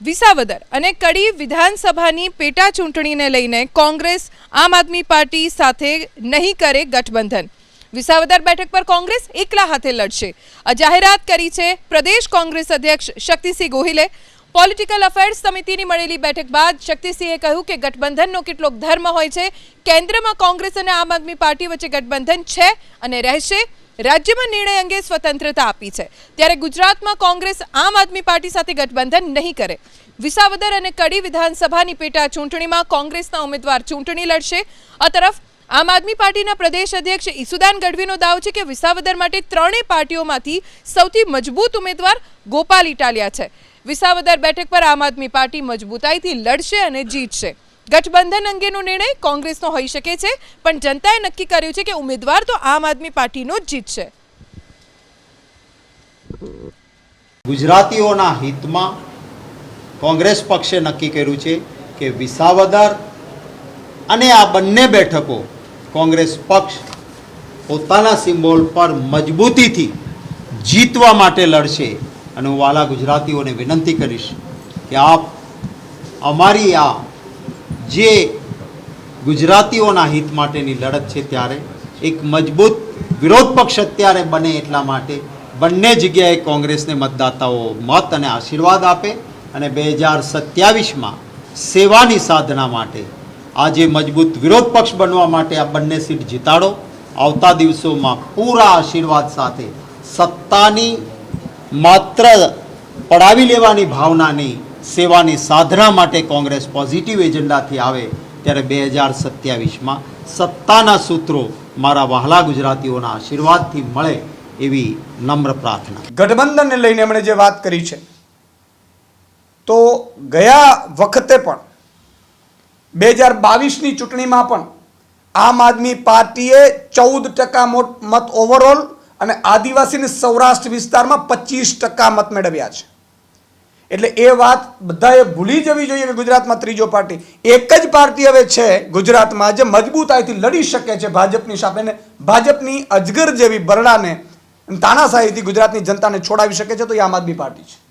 વિસાવદર અને કડી વિધાનસભાની પેટા ચૂંટણીને લઈને કોંગ્રેસ આમ આદમી પાર્ટી સાથે નહીં કરે ગઠબંધન. વિસાવદર બેઠક પર કોંગ્રેસ એકલા હાથે લડશે. આ જાહેરાત કરી છે પ્રદેશ કોંગ્રેસ અધ્યક્ષ શક્તિસિંહ ગોહિલે. પોલિટિકલ અફેર્સ સમિતિની મળેલી બેઠક બાદ શક્તિસિંહે કહ્યું કે ગઠબંધનનો કેટલોક ધર્મ હોય છે. કેન્દ્રમાં કોંગ્રેસ અને આમ આદમી પાર્ટી વચ્ચે ગઠબંધન છે અને રહેશે. રાજ્યમાં નિર્ણય અંગે સ્વતંત્રતા આપી છે. ત્યારે ગુજરાતમાં કોંગ્રેસ આમ આદમી પાર્ટી સાથે ગઠબંધન નહીં કરે. વિસાવદર અને કડી વિધાનસભાની પેટા ચૂંટણીમાં કોંગ્રેસના ઉમેદવાર ચૂંટણી લડશે. આ તરફ આમ આદમી પાર્ટીના પ્રદેશ અધ્યક્ષ ઈસુદાન ગઢવીનો દાવ છે કે વિસાવદર માટે ત્રણેય પાર્ટીઓમાંથી સૌથી મજબૂત ઉમેદવાર ગોપાલ ઇટાલિયા છે. વિસાવદર બેઠક પર આમ આદમી પાર્ટી મજબૂતાઈથી લડશે અને જીતશે. ગઠબંધન અંગેનો નિર્ણય કોંગ્રેસનો હોઈ શકે છે, પણ જનતાએ નક્કી કર્યું છે કે ઉમેદવાર તો આમ આદમી પાર્ટીનો જ જીતશે ગુજરાતીઓના હિતમાં કોંગ્રેસ પક્ષે નક્કી કર્યું છે કે વિસાવદર અને આ બંને બેઠકો કોંગ્રેસ પક્ષ પોતાના સિમ્બોલ પર મજબૂતીથી જીતવા માટે લડશે. અને હું વાલા ગુજરાતીઓને વિનંતી કરીશ કે આપ અમારી આ જે ગુજરાતીઓના હિત માટેની લડત છે ત્યારે, એક મજબૂત વિરોધ પક્ષ અત્યારે બને એટલા માટે બંને જગ્યાએ કોંગ્રેસને મતદાતાઓ મત અને આશીર્વાદ આપે અને બે હજાર સત્યાવીસમાં સેવાની સાધના માટે આજે મજબૂત વિરોધ પક્ષ બનવા માટે આ બંને સીટ જીતાડો. આવતા દિવસોમાં પૂરા આશીર્વાદ સાથે સત્તાની માત્ર પડાવી લેવાની ભાવનાની સેવાની સાધના માટે કોંગ્રેસ પોઝિટિવ એજન્ડાથી આવે ત્યારે બે હજાર સત્યાવીસમાં સત્તાના સૂત્રો મારા વહાલા ગુજરાતીઓના આશીર્વાદથી મળે એવી નમ્ર પ્રાર્થના. ગઠબંધનને લઈને એમણે જે વાત કરી છે, તો ગયા વખતે પણ, બે હજાર બાવીસની ચૂંટણીમાં પણ આમ આદમી પાર્ટીએ ચૌદ ટકા મત ઓવરઓલ અને આદિવાસીની સૌરાષ્ટ્ર વિસ્તારમાં પચીસ ટકા મત મેળવ્યા છે. એટલે એ વાત બધાએ ભૂલી જવી જોઈએ કે ગુજરાતમાં ત્રીજો પાર્ટી. એક જ પાર્ટી હવે છે, ગુજરાતમાં જે મજબૂતાઈથી લડી શકે છે ભાજપની સામે ને ભાજપની અજગર જેવી બરડાને તાનાશાહીથી ગુજરાતની જનતાને છોડાવી શકે છે, તો એ આમ આદમી પાર્ટી છે.